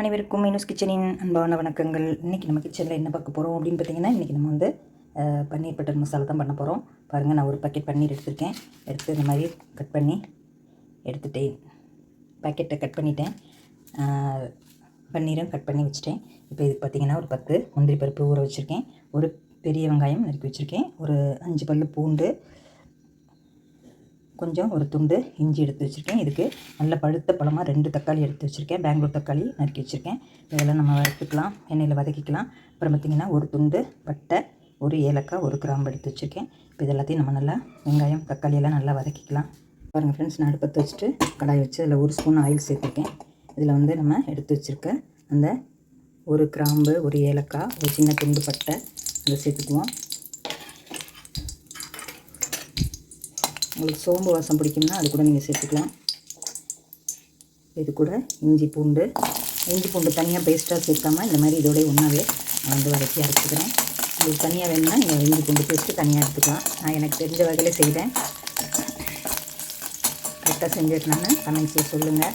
அனைவருக்கும் மீனூஸ் கிச்சனின் அன்பான வணக்கங்கள். இன்றைக்கி நம்ம கிச்சனில் என்ன பார்க்க போகிறோம் அப்படின்னு பார்த்தீங்கன்னா இன்றைக்கி நம்ம வந்து பன்னீர் பட்டர் மசாலா தான் பண்ண போகிறோம் பாருங்கள் நான் ஒரு பாக்கெட் பன்னீர் எடுத்திருக்கேன். எடுத்து இந்த மாதிரி கட் பண்ணி எடுத்துட்டேன். பாக்கெட்டை கட் பண்ணிட்டேன். பன்னீரும் கட் பண்ணி வச்சுட்டேன். இப்போ இது பார்த்தீங்கன்னா ஒரு பத்து முந்திரி பருப்பு ஊற வச்சுருக்கேன். ஒரு பெரிய வெங்காயம் நறுக்கி வச்சுருக்கேன். ஒரு அஞ்சு பல் பூண்டு கொஞ்சம் ஒரு துண்டு இஞ்சி எடுத்து வச்சுருக்கேன். இதுக்கு நல்ல பழுத்த பழமாக ரெண்டு தக்காளி எடுத்து வச்சுருக்கேன். பெங்களூர் தக்காளி நறுக்கி வச்சுருக்கேன். இதெல்லாம் நம்ம வறுத்துக்கலாம். எண்ணெயில் வதக்கிக்கலாம். அப்புறம் பார்த்திங்கன்னா ஒரு துண்டு பட்டை ஒரு ஏலக்காய் ஒரு கிராம்பு எடுத்து வச்சுருக்கேன். இப்போ இது எல்லாத்தையும் நம்ம நல்லா வெங்காயம் தக்காளியெல்லாம் நல்லா வதக்கிக்கலாம். பாருங்கள் ஃப்ரெண்ட்ஸ் நான் அடுப்பத்தை வச்சுட்டு கடாய் வச்சு அதில் ஒரு ஸ்பூன் ஆயில் சேர்த்துருக்கேன். இதில் வந்து நம்ம எடுத்து வச்சுருக்க அந்த ஒரு கிராம்பு ஒரு ஏலக்காய் ஒரு சின்ன துண்டு பட்டை அதை சேர்த்துக்குவோம். உங்களுக்கு சோம்பு வாசம் பிடிக்கும்னா அது கூட நீங்கள் சேர்த்துக்கலாம். இது கூட இஞ்சி பூண்டு. இஞ்சி பூண்டு தனியாக பேஸ்ட்டாக சேர்க்காமல் இந்த மாதிரி இதோடய ஒன்றாவே நான் வந்து வதக்கி அரைச்சிக்கிறேன். உங்களுக்கு தனியாக வேணும்னா நீங்கள் இஞ்சி பூண்டு பேஸ்ட்டு தனியாக எடுத்துக்கலாம். நான் எனக்கு தெரிஞ்ச வகையில் செய்கிறேன் கரெக்டாக செஞ்சிருக்கேன்னு கமெண்ட்ஸில் சொல்லுங்கள்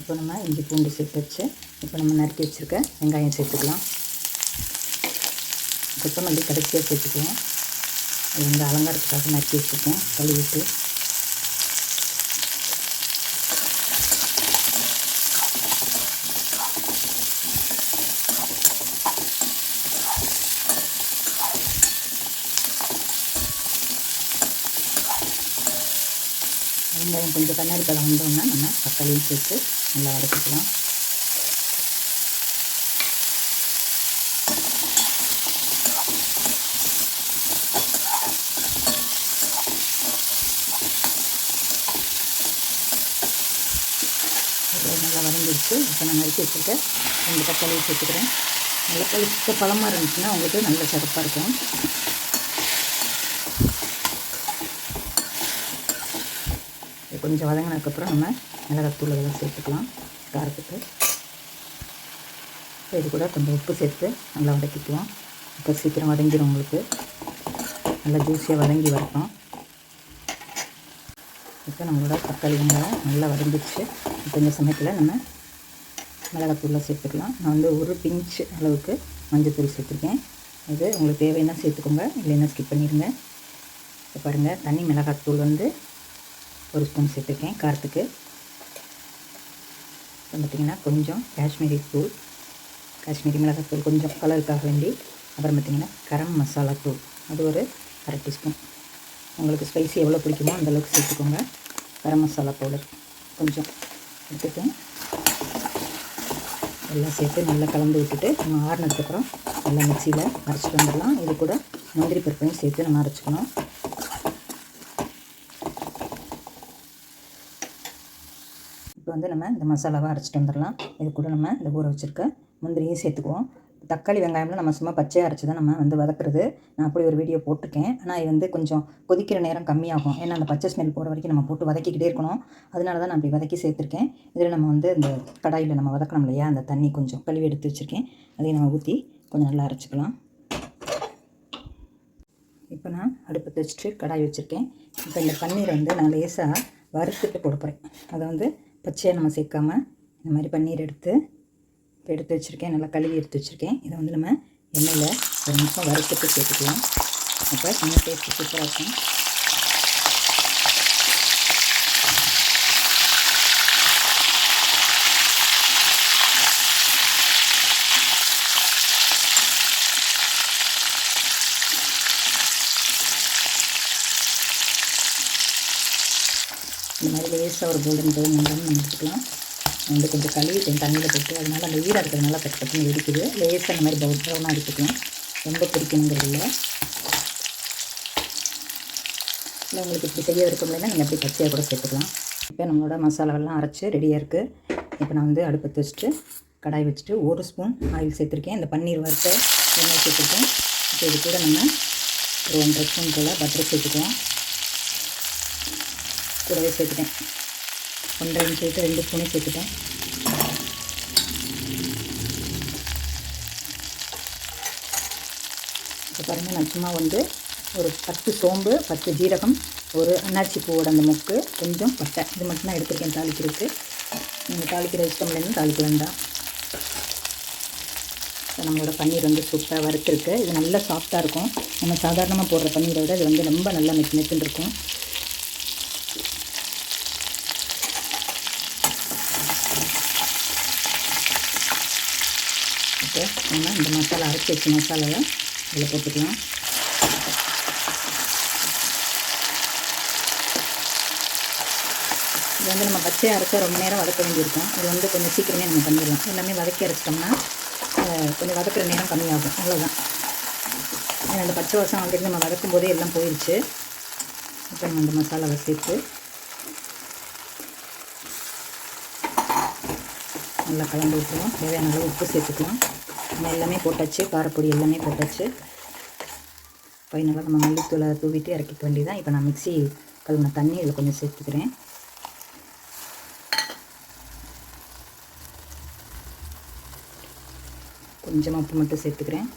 இப்போ நம்ம இஞ்சி பூண்டு சேர்த்து வச்சு இப்போ நம்ம நறுக்கி வச்சுருக்க வெங்காயம் சேர்த்துக்கலாம். கொத்தமல்லி கடைசியாக சேர்த்துக்குவோம் அது வந்து அலங்காரத்துக்காக நறுக்கி வச்சுருக்கேன் கழுவிட்டு. வெங்காயம் கொஞ்சம் கண்ணாடி பழம் வந்தோன்னா நம்ம தக்காளியும் சேர்த்து நல்லா வதக்கிக்கலாம் அது நல்லா வதங்கிடுச்சு. இப்போ நான் நறுக்கி வச்சுருக்கேன். ரெண்டு தக்காளி சேர்த்துக்கிறேன். நல்லா பழுத்த பழமாக இருந்துச்சுன்னா உங்களுக்கு நல்ல சிறப்பாக இருக்கும். கொஞ்சம் வதங்கினதுக்கப்புறம் நம்ம மிளகாத்தூள் இதெல்லாம் சேர்த்துக்கலாம். காரத்துக்கு. இது கூட கொஞ்சம் உப்பு சேர்த்து நல்லா வதக்கிக்குவோம் இப்போ சீக்கிரம் வதங்கிடும் உங்களுக்கு. நல்லா ஜூஸியாக வதங்கி வரட்டும். இப்போ நம்மளோட தக்காளி வெங்காயம் நல்லா வதங்கிடுச்சு. கொஞ்சம் சமயத்தில் நம்ம மிளகாத்தூளை சேர்த்துக்கலாம். நான் வந்து ஒரு பிஞ்ச் அளவுக்கு மஞ்சத்தூள் சேர்த்துருக்கேன். இது உங்களுக்கு தேவைன்னா சேர்த்துக்கோங்க. இல்லைன்னா ஸ்கிப் பண்ணிடுங்க. இப்போ பாருங்கள் தனி மிளகாத்தூள் வந்து ஒரு ஸ்பூன் சேர்த்துருக்கேன் காரத்துக்கு. இப்போ பார்த்திங்கன்னா கொஞ்சம் காஷ்மீரி தூள் காஷ்மீரி மிளகாத்தூள் கொஞ்சம் கலருக்காக வேண்டி அப்புறம் பார்த்திங்கன்னா கரம் மசாலா தூள். அது ஒரு அரை டீஸ்பூன் உங்களுக்கு ஸ்பைசி எவ்வளோ பிடிக்குமோ அந்த அளவுக்கு சேர்த்துக்கோங்க. கரம் மசாலா பவுடர் கொஞ்சம் எடுத்துக்கேன் எல்லாம் சேர்த்து நல்லா கலந்து விட்டுட்டு நம்ம ஆறுனதுக்கப்புறம் நல்லா மிக்சியில் அரைச்சிட்டு வந்துடலாம். இது கூட முந்திரி பருப்பையும் சேர்த்து நம்ம அரைச்சிக்கணும். இப்போ வந்து நம்ம இந்த மசாலாவை அரைச்சிட்டு வந்துடலாம். இது கூட நம்ம இந்த ஊற வச்சுருக்க முந்திரியும் சேர்த்துக்குவோம். தக்காளி வெங்காயம்லாம் நம்ம சும்மா பச்சையாக அரைச்சி தான் நம்ம வந்து வதக்குறது. நான் அப்படி ஒரு வீடியோ போட்டிருக்கேன். ஆனால் இது வந்து கொஞ்சம் கொதிக்கிற நேரம் கம்மியாகும். ஏன்னா அந்த பச்சை ஸ்மெல் போகிற வரைக்கும் நம்ம போட்டு வதக்கிக்கிட்டே இருக்கணும். அதனால தான் நான் அப்படி வதக்கி சேர்த்துருக்கேன். இதில் நம்ம வந்து இந்த கடாயில் நம்ம வதக்கணும் இல்லையா? அந்த தண்ணி கொஞ்சம் கழுவி எடுத்து வச்சுருக்கேன். அதையும் நம்ம ஊற்றி கொஞ்சம் நல்லா அரைச்சிக்கலாம். இப்போ நான் அடுப்பு வச்சுட்டு கடாய் வச்சுருக்கேன். இப்போ இந்த பன்னீரை வந்து நான் லேசாக வறுத்துட்டு போட போகிறேன் அதை வந்து பச்சையாக நம்ம சேர்க்காம இந்த மாதிரி பன்னீர் எடுத்து இப்போ எடுத்து வச்சுருக்கேன். நல்லா கழுவி எடுத்து வச்சுருக்கேன். இதை வந்து நம்ம எண்ணெயில் ஒரு நிமிஷம் வறுத்துட்டு சேர்த்துக்கலாம். அப்போ இன்னும் டேஸ்ட்டு சூப்பராக இருக்கும். இந்த மாதிரி லேஸாக ஒரு கோல்டன் ப்ரௌன் வந்தாலும் நம்ம எடுத்துக்கலாம். வந்து கொஞ்சம் கழுவிட்டேன் தண்ணியில் போட்டு அதனால் அந்த ஈரம் இருக்கிறதுனால பட்டு பட்டுன்னு வெடிக்குது. லேசாக அந்த மாதிரி பவுன் ப்ரௌனாக இருக்கட்டும் ரொம்ப பிடிக்கணுங்கிறது இல்லை. இல்லை உங்களுக்கு இப்படி செய்ய விருப்பம் இல்லைன்னா நீங்கள் அப்படி பச்சையாக கூட சேர்த்துக்கலாம். இப்போ நம்மளோட மசாலாவெல்லாம் அரைச்சி ரெடியாக இருக்குது இப்போ நான் வந்து அடுப்பத்து வச்சுட்டு கடாய் வச்சுட்டு ஒரு ஸ்பூன் ஆயில் சேர்த்துருக்கேன். இந்த பன்னீர் வறுத்த எண்ணெய் சேர்த்துருக்கேன். இப்போ இது கூட நம்ம ஒரு ஒன்றரை ஸ்பூன் போல் பட்டர் சேர்த்துக்குவோம் கூடவே சேர்த்துட்டேன். ஒன்றரை சேர்த்து ரெண்டு ஸ்பூனே சேர்த்துட்டேன் இப்போ பாருங்கள் நான் சும்மா வந்து ஒரு பத்து சோம்பு பத்து ஜீரகம் ஒரு அன்னாச்சி பூவோட அந்த மொக்கு கொஞ்சம் பட்டை. இது மட்டும் தான் எடுத்துருக்கேன் தாளிக்கிறதுக்கு. நீங்கள் தாளிக்கிற இஷ்டம் இல்லைன்னு தாளிக்க வேண்டாம். இப்போ நம்மளோட பன்னீர் வந்து சூப்பராக வறுத்துருக்கு. இது நல்லா சாஃப்டாக இருக்கும். நம்ம சாதாரணமாக போடுற பன்னீரை விட இது வந்து ரொம்ப நல்லா மெத்து மெத்துன்னு இருக்கும் இப்போ நம்ம இந்த மசாலா அரைச்சி வச்ச மசாலாவை இதில் போட்டுக்கலாம். இது வந்து நம்ம பச்சையாக அரைச்சா ரொம்ப நேரம் வதக்க வேண்டியிருக்கும். இது வந்து கொஞ்சம் சீக்கிரமே நம்ம பண்ணிடலாம். எல்லாமே வதக்கி அரைச்சிட்டோம்னா கொஞ்சம் வதக்கிற நேரம் கம்மியாகும். அவ்வளோதான் ஏன்னா அந்த பச்சை வாசம் வந்துட்டு நம்ம வதக்கும் போதே எல்லாம் போயிடுச்சு இப்போ நம்ம இந்த மசாலாவை சேர்த்து நல்லா கலந்து விட்டுருவோம். தேவையான அளவு உப்பு சேர்த்துக்கலாம். நம்ம எல்லாமே போட்டாச்சு காரப்பொடி எல்லாமே போட்டாச்சு. ஃபைனலாக நம்ம மல்லித்தூளை தூவிட்டு இறக்கிக்க வேண்டியதான் இப்போ நான் மிக்சி கழுவின தண்ணி இதில் கொஞ்சம் சேர்த்துக்கிறேன். கொஞ்சமாக உப்பு மட்டும் சேர்த்துக்கிறேன்.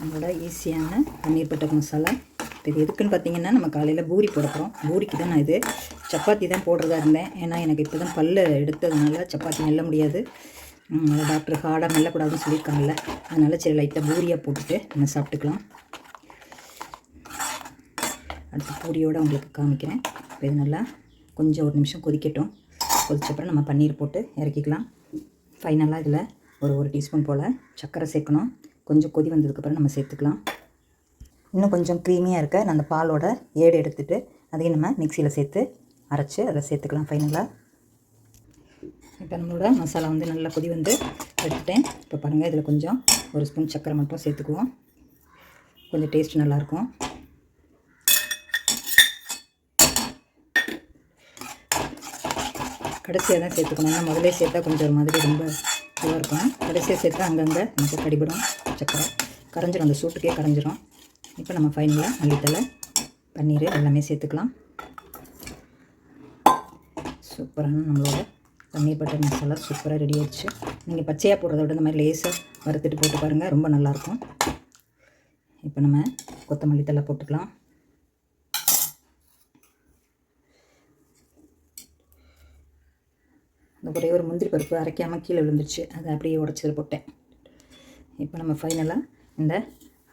நம்மளோட ஈஸியான பன்னீர் பட்டர் மசாலா. இப்போ இது எதுக்குன்னு பார்த்தீங்கன்னா நம்ம காலையில் பூரி போட போகிறோம் பூரிக்கு தான் நான் இது சப்பாத்தி தான் போடுறதா இருந்தேன். ஏன்னா எனக்கு இப்போ தான் பல்லு எடுத்ததுனால சப்பாத்தி மெல்ல முடியாது. டாக்டர் ஹார்டாக மெல்லக்கூடாதுன்னு சொல்லியிருக்காங்கல்ல. அதனால் சரி லைட்டாக பூரியாக போட்டுட்டு நம்ம சாப்பிட்டுக்கலாம். அடுத்து பூரியோடு உங்களுக்கு காமிக்கிறேன். இப்போ இது நல்லா கொஞ்சம் ஒரு நிமிஷம் கொதிக்கட்டும். கொதிச்சப்பறம் நம்ம பன்னீர் போட்டு இறக்கிக்கலாம். ஃபைனலாக இதில் ஒரு ஒரு டீஸ்பூன் போல் சர்க்கரை சேர்க்கணும். கொஞ்சம் கொதி வந்ததுக்கப்புறம் நம்ம சேர்த்துக்கலாம். இன்னும் கொஞ்சம் க்ரீமியாக இருக்க நான் அந்த பாலோட ஏடு எடுத்துட்டு அதையும் நம்ம மிக்சியில் சேர்த்து அரைச்சி அதை சேர்த்துக்கலாம் ஃபைனலாக இப்போ நம்மளோட மசாலா வந்து நல்லா கொதி வந்து எடுத்துட்டேன். இப்போ பாருங்கள் இதில் கொஞ்சம் ஒரு ஸ்பூன் சர்க்கரை மட்டும் சேர்த்துக்குவோம். கொஞ்சம் டேஸ்ட் நல்லாயிருக்கும். கடைசியாக தான் சேர்த்துக்கணும். ஏன்னா முதலே சேர்த்தா கொஞ்சம் ஒரு மாதிரி ரொம்ப இதுவாக இருக்கும். கடைசியாக சேர்த்தா அங்கங்கே நமக்கு கடிபடும் சக்கரை. கரைஞ்சிரும் அந்த சூட்டுக்கே கரைஞ்சிரும். இப்போ நம்ம ஃபைனலாக மல்லித்தலை பன்னீர் எல்லாமே சேர்த்துக்கலாம். சூப்பரான நம்மளோட பன்னீர் பட்டர் மசாலா சூப்பராக ரெடி ஆயிடுச்சு. நீங்கள் பச்சையாக போடுறத விட இந்த மாதிரி லேசாக வறுத்துட்டு போட்டு பாருங்கள் ரொம்ப நல்லாயிருக்கும். இப்போ நம்ம கொத்தமல்லி தலை போட்டுக்கலாம். இந்த ஒரே ஒரு முந்திரி பருப்பு அரைக்காமல் கீழே விழுந்துருச்சு. அதை அப்படியே உடச்சது போட்டேன். இப்போ நம்ம ஃபைனலாக இந்த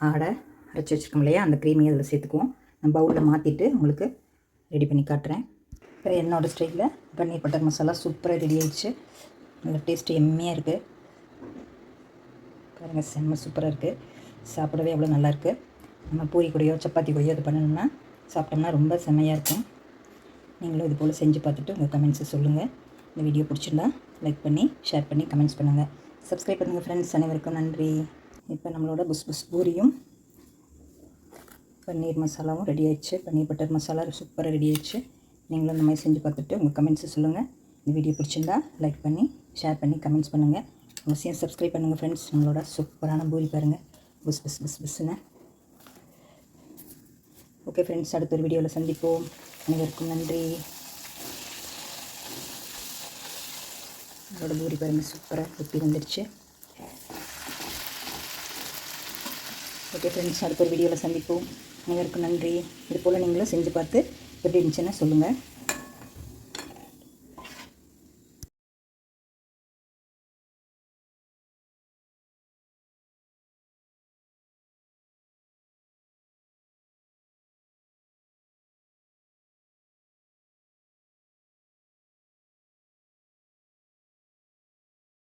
ஆடை அரைச்சி வச்சுருக்கோம் இல்லையா? அந்த க்ரீமையும் அதில் சேர்த்துக்குவோம். நான் பவுலில் மாற்றிட்டு உங்களுக்கு ரெடி பண்ணி காட்டுறேன். இப்போ என்னோடய ஸ்டைலில் பன்னீர் பட்டர் மசாலா சூப்பராக ரெடி ஆயிடுச்சு. நல்ல டேஸ்ட்டு எம்மையாக இருக்குது பாருங்கள் செம்ம சூப்பராக இருக்குது சாப்பிடவே அவ்வளோ நல்லாயிருக்கு நம்ம பூரி கூடயோ சப்பாத்தி கூடயோ இது பண்ணணும்னா சாப்பிட்டோம்னா ரொம்ப செம்மையாக இருக்கும். நீங்களும் இது போல் செஞ்சு பார்த்துட்டு உங்கள் கமெண்ட்ஸை சொல்லுங்கள் இந்த வீடியோ பிடிச்சிருந்தா லைக் பண்ணி ஷேர் பண்ணி கமெண்ட்ஸ் பண்ணுங்கள் சப்ஸ்கிரைப் பண்ணுங்கள் ஃப்ரெண்ட்ஸ் அனைவருக்கும். நன்றி. இப்போ நம்மளோட புஸ் புஸ் பூரியும் பன்னீர் மசாலாவும் ரெடி ஆயிடுச்சு. பன்னீர் பட்டர் மசாலா சூப்பராக ரெடி ஆயிடுச்சு. நீங்களும் இந்த மாதிரி செஞ்சு பார்த்துட்டு உங்கள் கமெண்ட்ஸை சொல்லுங்கள் இந்த வீடியோ பிடிச்சிருந்தா லைக் பண்ணி ஷேர் பண்ணி கமெண்ட்ஸ் பண்ணுங்கள் அவசியம் சப்ஸ்கிரைப் பண்ணுங்கள் ஃப்ரெண்ட்ஸ் உங்களோட சூப்பரான பூரி பாருங்கள் புஸ் புஸ் புஸ் புஸ்ஸுன்னு ஓகே ஃப்ரெண்ட்ஸ் அடுத்த ஒரு வீடியோவில் சந்திப்போம். அனைவருக்கும் நன்றி. உங்களோட பூரி பாருங்கள் சூப்பராக எப்படி வந்துடுச்சு ஓகே ஃப்ரெண்ட்ஸ் அடுத்த ஒரு வீடியோவில் சந்திப்போம். அனைவருக்கும் நன்றி. இது போல் நீங்களும் செஞ்சு பார்த்து எப்படி இருந்துச்சுன்னா சொல்லுங்கள்